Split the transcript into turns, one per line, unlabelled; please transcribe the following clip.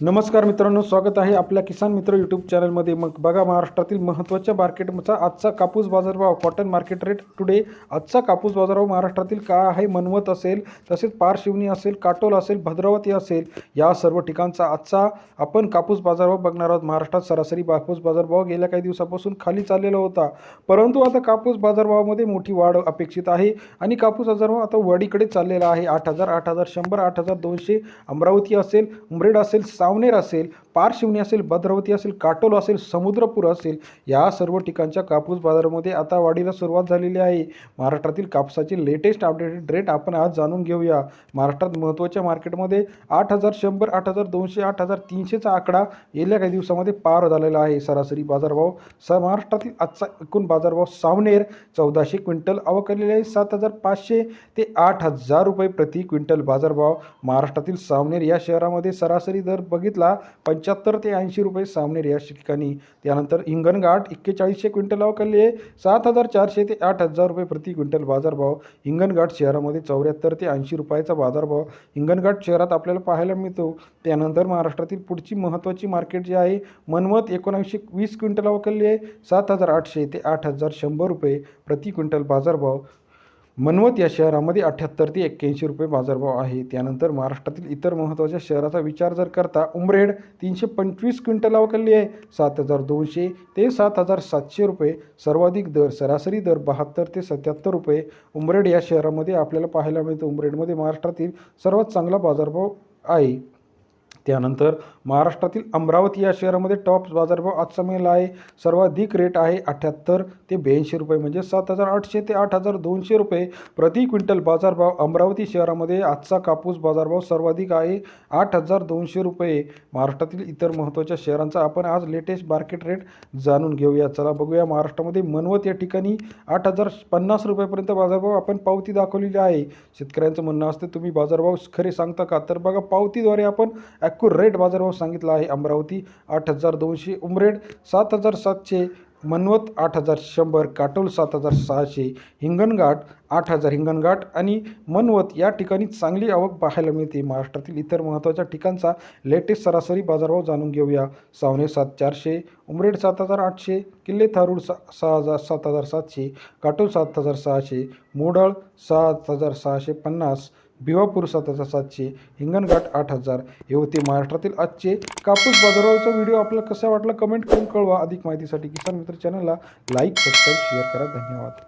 नमस्कार मित्रांनो स्वागत आहे आपल्या किसान मित्र यूट्यूब चॅनलमध्ये मग बघा महाराष्ट्रातील महत्त्वाच्या मार्केटचा आजचा कापूस बाजारभाव कॉटन मार्केट रेट टुडे आजचा कापूस बाजारभाव महाराष्ट्रातील काय आहे मनवत असेल तसेच पारशिवनी असेल काटोल असेल भद्रावती असेल या सर्व ठिकाणचा आजचा आपण कापूस बाजारभाव बघणार आहोत. महाराष्ट्रात सरासरी कापूस बाजारभाव गेल्या काही दिवसापासून खाली चाललेला होता. परंतु आता कापूस बाजारभावामध्ये मोठी वाढ अपेक्षित आहे आणि कापूस बाजारभाव आता वाढीकडे चाललेला आहे. आठ हजार आठ हजार शंभर आठ हजार दोनशे अमरावती असेल उमरेड असेल सावनेर असेल पारशिवनी असेल भद्रावती असेल काटोल असेल समुद्रपूर असेल या सर्व ठिकाणच्या कापूस बाजारामध्ये आता वाढीला सुरुवात झालेली आहे. महाराष्ट्रातील कापसाचे लेटेस्ट अपडेटेड रेट आपण आज जाणून घेऊया. महाराष्ट्रात महत्त्वाच्या मार्केटमध्ये आठ हजार शंभर आठ हजार दोनशे आठ हजार तीनशेचा आकडा गेल्या काही दिवसामध्ये पार झालेला आहे. सरासरी बाजारभाव स महाराष्ट्रातील आजचा एकूण बाजारभाव सावनेर चौदाशे क्विंटल अवकरलेले आहे. सात हजार पाचशे ते आठ हजार रुपये प्रति क्विंटल बाजारभाव महाराष्ट्रातील सावनेर या शहरामध्ये सरासरी दर बघितला पंच्याहत्तर ते ऐंशी रुपये सामने या ठिकाणी त्यानंतर हिंगणघाट एक्केचाळीसशे क्विंटल अवकरले आहे. सात हजार चारशे ते आठ हजार रुपये प्रति क्विंटल बाजारभाव हिंगणघाट शहरामध्ये चौऱ्याहत्तर ते ऐंशी रुपयाचा बाजारभाव हिंगणघाट शहरात आपल्याला पाहायला मिळतो. त्यानंतर महाराष्ट्रातील पुढची महत्त्वाची मार्केट जी आहे मनवत एकोणऐंशी वीस क्विंटल अवकरली आहे. सात हजार आठशे ते आठ हजार शंभर रुपये प्रति क्विंटल बाजारभाव मनवत या शहरामध्ये अठ्ठ्याहत्तर ते एक्क्याऐंशी रुपये बाजारभाव आहे. त्यानंतर महाराष्ट्रातील इतर महत्त्वाच्या शहराचा विचार जर करता उमरेड तीनशे पंचवीस क्विंटल अवकलली आहे. सात हजार दोनशे ते सात हजार सातशे रुपये सर्वाधिक दर सरासरी दर बहात्तर ते सत्याहत्तर रुपये. उमरेड या शहरामध्ये आपल्याला पाहायला मिळतं. उमरेडमध्ये महाराष्ट्रातील सर्वात चांगला बाजारभाव आहे. त्यानंतर महाराष्ट्रातील अमरावती या शहरामध्ये टॉप बाजारभाव आजचा मिळाला आहे. सर्वाधिक रेट आहे अठ्ठ्याहत्तर ते ब्याऐंशी रुपये म्हणजे सात हजार आठशे ते आठ हजार दोनशे रुपये. प्रति क्विंटल बाजारभाव अमरावती शहरामध्ये आजचा कापूस बाजारभाव सर्वाधिक आहे आठ हजार दोनशे रुपये. महाराष्ट्रातील इतर महत्त्वाच्या शहरांचा आपण आज लेटेस्ट मार्केट रेट जाणून घेऊया. चला बघूया महाराष्ट्रामध्ये मनवत या ठिकाणी आठ हजार पन्नास रुपयापर्यंत बाजारभाव आपण पावती दाखवलेली आहे. शेतकऱ्यांचं म्हणणं असतं तुम्ही बाजारभाव खरे सांगता का? तर बघा पावतीद्वारे आपण ॲक्युरेट बाजारभाव सांगितला आहे. अमरावती आठ हजार दोनशे उमरेड सात हजार सातशे मनवत आठ हजार शंभर काटोल सात हजार सहाशे हिंगणघाट आठ हजार हिंगणघाट आणि मनवत या ठिकाणी चांगली आवक पाहायला मिळते. महाराष्ट्रातील इतर महत्त्वाच्या ठिकाणचा लेटेस्ट सरासरी बाजारभाव जाणून घेऊया. सावने सात चारशे उमरेड सात हजार आठशे किल्ले थारूड सा सहा हजार सात हजार सातशे काटोल सात हजार सहाशे मोडळ सात हजार सहाशे पन्नास भिवापूर सात हजार सातशे हिंगणघाट आठ हजार हे होते महाराष्ट्रातील आजचे कापूस बाजारावरचा व्हिडिओ आपल्याला कसा वाटला कमेंट करून कळवा. अधिक माहितीसाठी किसान मित्र चॅनलला लाईक सबस्क्राईब शेअर करा. धन्यवाद.